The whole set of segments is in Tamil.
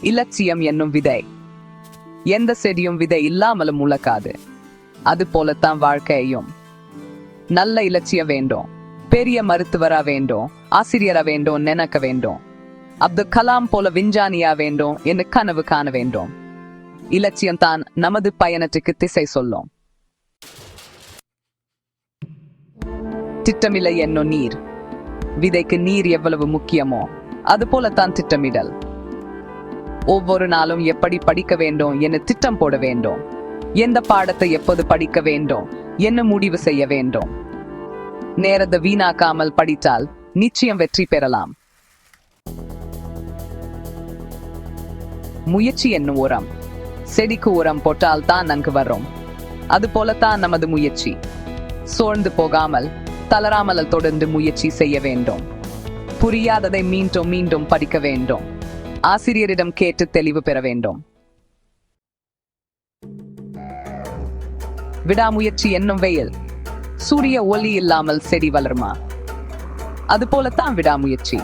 இலட்சியம் என்னும் விதை. எந்த செடியும் விதை இல்லாமலும் முழக்காது அது போலத்தான் வாழ்க்கையும் நல்ல இலட்சியம் வேண்டும். பெரிய மருத்துவரா வேண்டும். ஆசிரியரா வேண்டும் நினைக்க வேண்டும். அப்துல் கலாம் போல விஞ்ஞானியா வேண்டும் என்று கனவு காண வேண்டும். இலட்சியம் தான் நமது பயணத்துக்கு திசை சொல்லும். திட்டமில்லை என்னும் நீர். விதைக்கு நீர் எவ்வளவு முக்கியமோ அது போலத்தான் திட்டமிடல். ஒவ்வொரு நாளும் எப்படி படிக்க வேண்டும் என திட்டம் போட வேண்டும். எந்த பாடத்தை எப்போது படிக்க வேண்டும் என்ன முடிவு செய்ய வேண்டும். நேரத்தை வீணாக்காமல் படித்தால் நிச்சயம் வெற்றி பெறலாம். முயற்சி என்னும் உரம். செடிக்கு உரம் போட்டால் தான் அங்கு வரும். அது போலத்தான் நமது முயற்சி. சோர்ந்து போகாமல் தளராமல் தொடர்ந்து முயற்சி செய்ய வேண்டும். புரியாததை மீண்டும் மீண்டும் படிக்க வேண்டும். ஆசிரியரிடம் கேட்டு தெளிவு பெற வேண்டும். விடாமுயற்சி என்னும் வெயில் சூரிய ஒளி இல்லாமல் செடி வளருமா? அது போலத்தான் விடாமுயற்சி.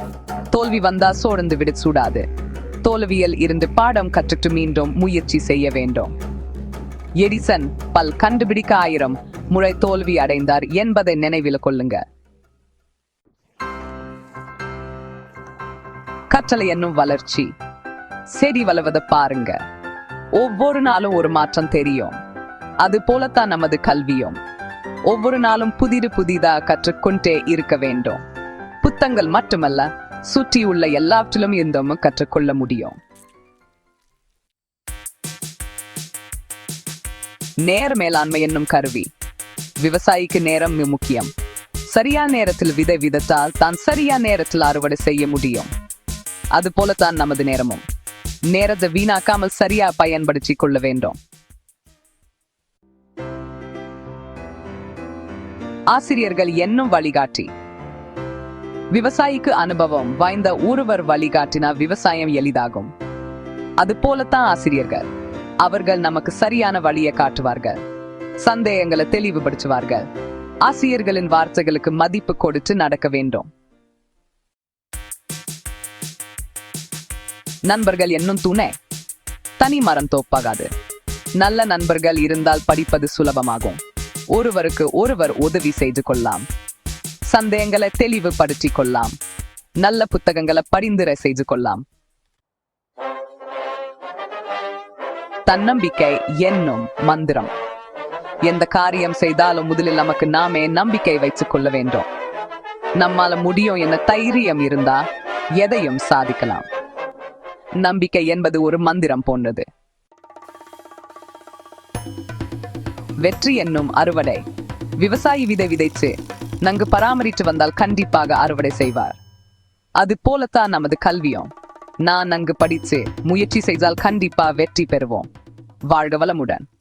தோல்வி வந்தா சோர்ந்து விட சூடாது. தோல்வியில் இருந்து பாடம் கற்றுட்டு மீண்டும் முயற்சி செய்ய வேண்டும். எடிசன் பல் கண்டுபிடிக்க ஆயிரம் முறை தோல்வி அடைந்தார் என்பதை நினைவில் கொள்ளுங்க. கற்றலை என்னும் வளர்ச்சி. செடி வளர்வதை பாருங்க. ஒவ்வொரு நாளும் ஒரு மாற்றம் தெரியும். அது போலத்தான் நமது கல்வியும். ஒவ்வொரு நாளும் புதிது புதிதா கற்றுக்கொண்டே இருக்க வேண்டும். புத்தங்கள் மட்டுமல்ல சுற்றியுள்ள எல்லாவற்றிலும் இருந்தும் கற்றுக்கொள்ள முடியும். நேர மேலாண்மை என்னும் கருவி. விவசாயிக்கு நேரம் முக்கியம். சரியான நேரத்தில் விதை விதத்தால் தான் சரியான நேரத்தில் அறுவடை செய்ய முடியும். அது போலத்தான் நமது நேரமும். நேரத்தை வீணாக்காமல் சரியா பயன்படுத்திக் கொள்ள வேண்டும். ஆசிரியர்கள் என்னும் வழிகாட்டி. விவசாயிக்கு அனுபவம் வாய்ந்த ஒருவர் வழிகாட்டினா விவசாயம் எளிதாகும். அது போலத்தான் ஆசிரியர்கள். அவர்கள் நமக்கு சரியான வழியை காட்டுவார்கள். சந்தேகங்களை தெளிவுபடுத்துவார்கள். ஆசிரியர்களின் வார்த்தைகளுக்கு மதிப்பு கொடுத்து நடக்க வேண்டும். நண்பர்கள் என்னும் துணை. தனி மரம் தோப்பாகாது. நல்ல நண்பர்கள் இருந்தால் படிப்பது சுலபமாகும். ஒருவருக்கு ஒருவர் உதவி செய்து கொள்ளலாம். சந்தேகங்களை தெளிவுபடுத்தி கொள்ளலாம். நல்ல புத்தகங்களை பரிந்துரை செய்து கொள்ளலாம். தன்னம்பிக்கை என்னும் மந்திரம். எந்த காரியம் செய்தாலும் முதலில் நமக்கு நாமே நம்பிக்கை வைத்துக் கொள்ள வேண்டும். நம்மால முடியும் என தைரியம் இருந்தா எதையும் சாதிக்கலாம். நம்பிக்கை என்பது ஒரு மந்திரம் போன்றது. வெற்றி என்னும் அறுவடை. விவசாயி விதை விதைச்சு நங்கு பராமரித்து வந்தால் கண்டிப்பாக அறுவடை செய்வார். அது போலத்தான் நமது கல்வியும். நான் நங்கு படித்து முயற்சி செய்தால் கண்டிப்பா வெற்றி பெறுவோம். வாழ்க வளமுடன்.